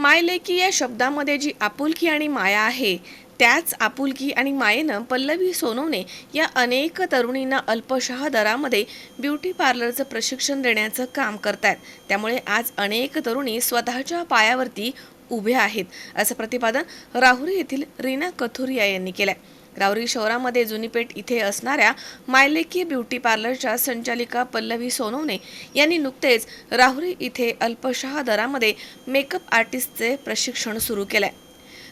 मायलेकी या शब्दामध्ये जी आपुलकी आणि माया आहे त्याच आपुलकी आणि मायेनं पल्लवी सोनवणे या अनेक तरुणींना अल्पशहा दरामध्ये ब्युटी पार्लरचं प्रशिक्षण देण्याचं काम करतात त्यामुळे आज अनेक तरुणी स्वतःच्या पायावरती उभ्या आहेत असं प्रतिपादन राहुरी येथील रीना कथुरिया यांनी केलंय. राहुरी शहरामध्ये जुनीपेठ इथे असणाऱ्या मायलेकी ब्युटी पार्लरच्या संचालिका पल्लवी सोनवणे यांनी नुकतेच राहुरी इथे अल्पशहा दरामध्ये मेकअप आर्टिस्टचे प्रशिक्षण सुरू केलंय.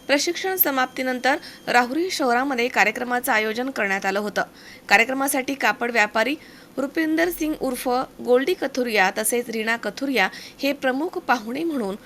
प्रशिक्षण समाप्तीनंतर राहुरी शहरामध्ये कार्यक्रमाचं आयोजन करण्यात आलं होतं. कार्यक्रमासाठी कापड व्यापारी रुपिंदर सिंग उर्फ गोल्डी कथुरिया तसेच रीना कथुरिया हे प्रमुख पाहुणे म्हणून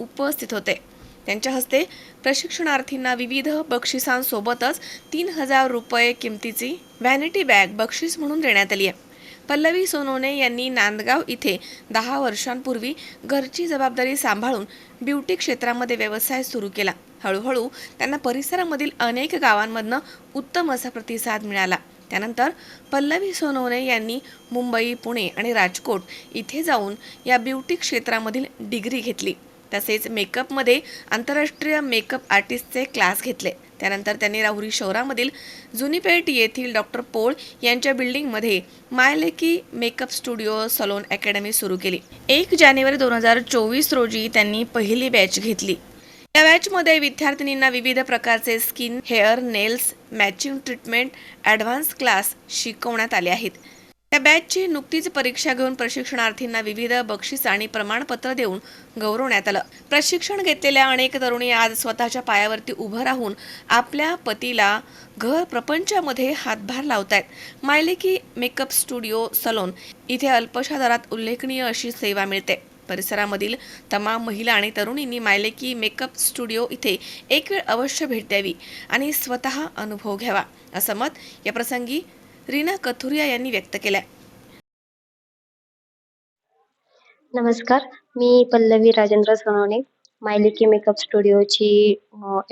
उपस्थित होते. त्यांच्या हस्ते प्रशिक्षणार्थींना विविध बक्षिसांसोबतच तीन हजार रुपये किमतीची व्हॅनिटी बॅग बक्षीस म्हणून देण्यात आली आहे. पल्लवी सोनोने यांनी नांदगाव इथे दहा वर्षांपूर्वी घरची जबाबदारी सांभाळून ब्युटी क्षेत्रामध्ये व्यवसाय सुरू केला. हळूहळू त्यांना परिसरामधील अनेक गावांमधनं उत्तम असा प्रतिसाद मिळाला. त्यानंतर पल्लवी सोनोने यांनी मुंबई पुणे आणि राजकोट इथे जाऊन या ब्युटी क्षेत्रामधील डिग्री घेतली. तसेच मेकअपमध्ये आंतरराष्ट्रीय मेकअप आर्टिस्टचे क्लास घेतले. त्यानंतर त्यांनी राहुरी शहरामधील जुनीपेठ येथील डॉक्टर पोळ यांच्या बिल्डिंगमध्ये Mayleki makeup studio salon academy सुरू केली. एक जानेवारी दोन हजार चोवीस रोजी त्यांनी पहिली बॅच घेतली. या बॅचमध्ये विद्यार्थिनींना विविध प्रकारचे skin hair nails matching treatment advance class शिकवण्यात आले आहेत. या बॅचची नुकतीच परीक्षा घेऊन प्रशिक्षणार्थींना विविध बक्षीस आणि प्रमाणपत्र देऊन गौरवण्यात आलं. प्रशिक्षण घेतलेल्या अनेक तरुणी आज स्वतःच्या पायावरती उभं राहून आपल्या पतीला घर प्रपंचामध्ये हातभार लावत आहेत मायलेकी मेकअप स्टुडिओ सलोन इथे अल्पशा दरात उल्लेखनीय अशी सेवा मिळते. परिसरामधील तमाम महिला आणि तरुणींनी मायलेकी मेकअप स्टुडिओ इथे एक वेळ अवश्य भेट द्यावी आणि स्वतः अनुभव घ्यावा असं मत या प्रसंगी रीना कथुरिया यांनी व्यक्त केलंय. नमस्कार मी पल्लवी राजेंद्र सोनवणे मायलिकी मेकअप स्टुडिओची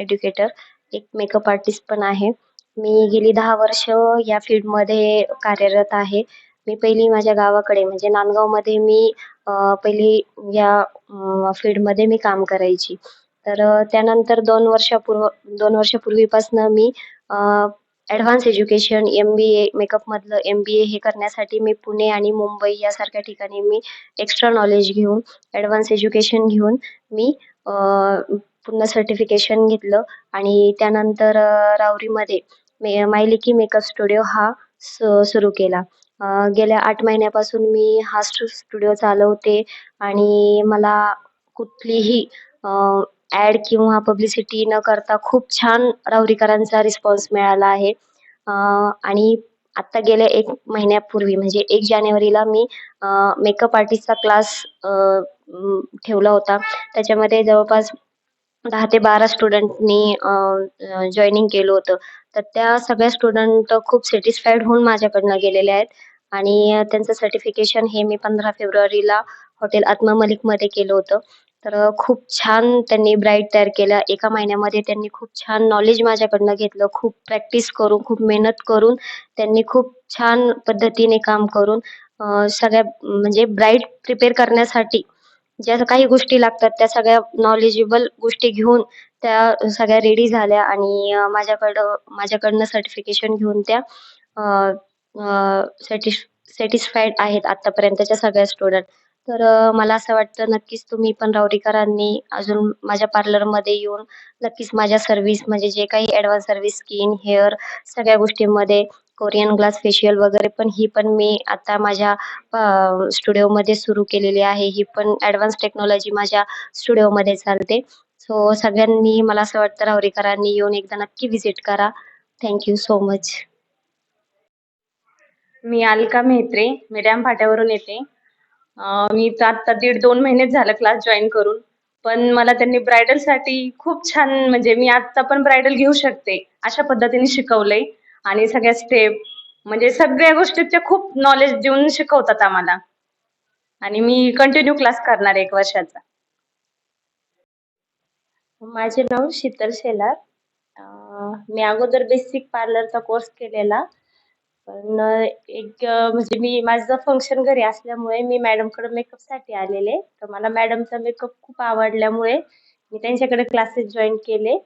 एड्युकेटर एक मेकअप आर्टिस्ट पण आहे. मी गेली दहा वर्ष या फील्डमध्ये कार्यरत आहे. मी पहिली माझ्या गावाकडे म्हणजे नांदगावमध्ये मी पहिली या फील्डमध्ये मी काम करायची. तर त्यानंतर दोन वर्षापूर्व दोन वर्षापूर्वीपासनं मी advance education M B A मेकअपमधलं M B A हे करण्यासाठी मी पुणे आणि मुंबई यासारख्या ठिकाणी मी एक्स्ट्रा नॉलेज घेऊन ॲडव्हान्स एज्युकेशन घेऊन मी पुन्हा सर्टिफिकेशन घेतलं. आणि त्यानंतर रावरीमध्ये मे मायलिकी मेकअप स्टुडिओ हा स सुरू केला. गेल्या आठ महिन्यापासून मी हा स्टुडिओ चालवते. आणि मला कुठलीही ॲड किंवा पब्लिसिटी न करता खूप छान राहुरीकरांचा रिस्पॉन्स मिळाला आहे. आणि आत्ता गेल्या एक महिन्यापूर्वी म्हणजे एक जानेवारीला मी मेकअप आर्टिस्टचा क्लास ठेवला होता. त्याच्यामध्ये जवळपास दहा ते बारा स्टुडंटनी जॉईनिंग केलं होतं. तर त्या सगळ्या स्टुडंट खूप सॅटिस्फाईड होऊन माझ्याकडनं गेलेल्या आहेत. आणि त्यांचं सर्टिफिकेशन हे मी पंधरा फेब्रुवारीला हॉटेल आत्मा मलिकमध्ये केलं होतं. तर खूप छान त्यांनी ब्राईड तयार केल्या एका महिन्यामध्ये त्यांनी खूप छान नॉलेज माझ्याकडनं घेतलं. खूप प्रॅक्टिस करून खूप मेहनत करून त्यांनी खूप छान पद्धतीने काम करून सगळ्या म्हणजे ब्राईड प्रिपेअर करण्यासाठी ज्या काही गोष्टी लागतात त्या सगळ्या नॉलेजेबल गोष्टी घेऊन त्या सगळ्या रेडी झाल्या आणि माझ्याकडं माझ्याकडनं सर्टिफिकेशन घेऊन त्या सॅटिस सॅटिस्फाईड आहेत आत्तापर्यंतच्या सगळ्या स्टुडंट तर मला असं वाटतं नक्कीच तुम्ही पण राहुरीकरांनी अजून माझ्या पार्लरमध्ये येऊन नक्कीच माझ्या सर्व्हिस म्हणजे जे काही ॲडव्हान्स सर्व्हिस स्किन हेअर सगळ्या गोष्टींमध्ये कोरियन ग्लास फेशियल वगैरे पण ही पण मी आता माझ्या स्टुडिओमध्ये सुरू केलेली आहे. ही पण ॲडव्हान्स टेक्नॉलॉजी माझ्या स्टुडिओमध्ये चालते. सो सगळ्यांनी मला असं वाटतं रावरीकरांनी येऊन एकदा नक्की व्हिजिट करा. थँक्यू सो मच मी अलका मेहत्रे मी फाट्यावरून येते. मी तर आता दीड दोन महिनेच झालं क्लास जॉईन करून. पण मला त्यांनी ब्रायडलसाठी खूप छान म्हणजे मी आता पण ब्रायडल घेऊ शकते अशा पद्धतीने शिकवलंय. आणि सगळ्या स्टेप म्हणजे सगळ्या गोष्टीचे खूप नॉलेज देऊन शिकवतात आम्हाला. आणि मी कंटिन्यू क्लास करणार आहे एक वर्षाचा. माझे नाव शीतल शेलार. मी अगोदर बेसिक पार्लरचा कोर्स केलेला. पण एक म्हणजे मी माझं फंक्शन घरी असल्यामुळे मी मॅडमकडे मेकअपसाठी आलेले. तर मला मॅडमचा मेकअप खूप आवडल्यामुळे मी त्यांच्याकडे क्लासेस जॉईन केले.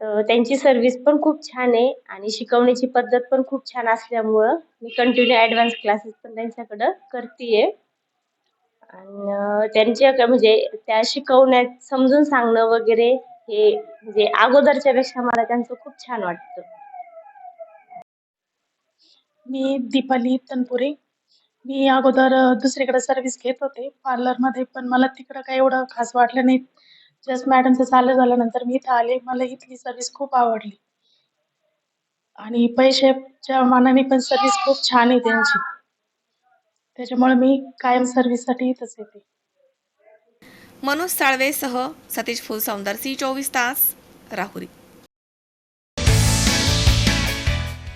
तर त्यांची सर्विस पण खूप छान आहे आणि शिकवण्याची पद्धत पण खूप छान असल्यामुळं मी कंटिन्यू ॲडव्हान्स क्लासेस पण त्यांच्याकडं करते आणि त्यांच्या म्हणजे त्या शिकवण्यात समजून सांगणं वगैरे हे म्हणजे अगोदरच्या पेक्षा मला त्यांचं खूप छान वाटतं. मी दीपाली तनपुरे. मी अगोदर दुसरीकडे सर्व्हिस घेत होते. पार्लरमध्ये पण मला तिकडं काही एवढं खास वाटलं नाही. जस्ट मॅडमचं चालू झाल्यानंतर मी इथं आले. मला इथली सर्व्हिस खूप आवडली. आणि पैशाच्या मानाने पण सर्व्हिस खूप छान आहे त्यांची. त्याच्यामुळे मी कायम सर्व्हिससाठी इथंच येते. मनोज साळवेसह सतीश फुलसौंदर सी चोवीस तास राहुरी.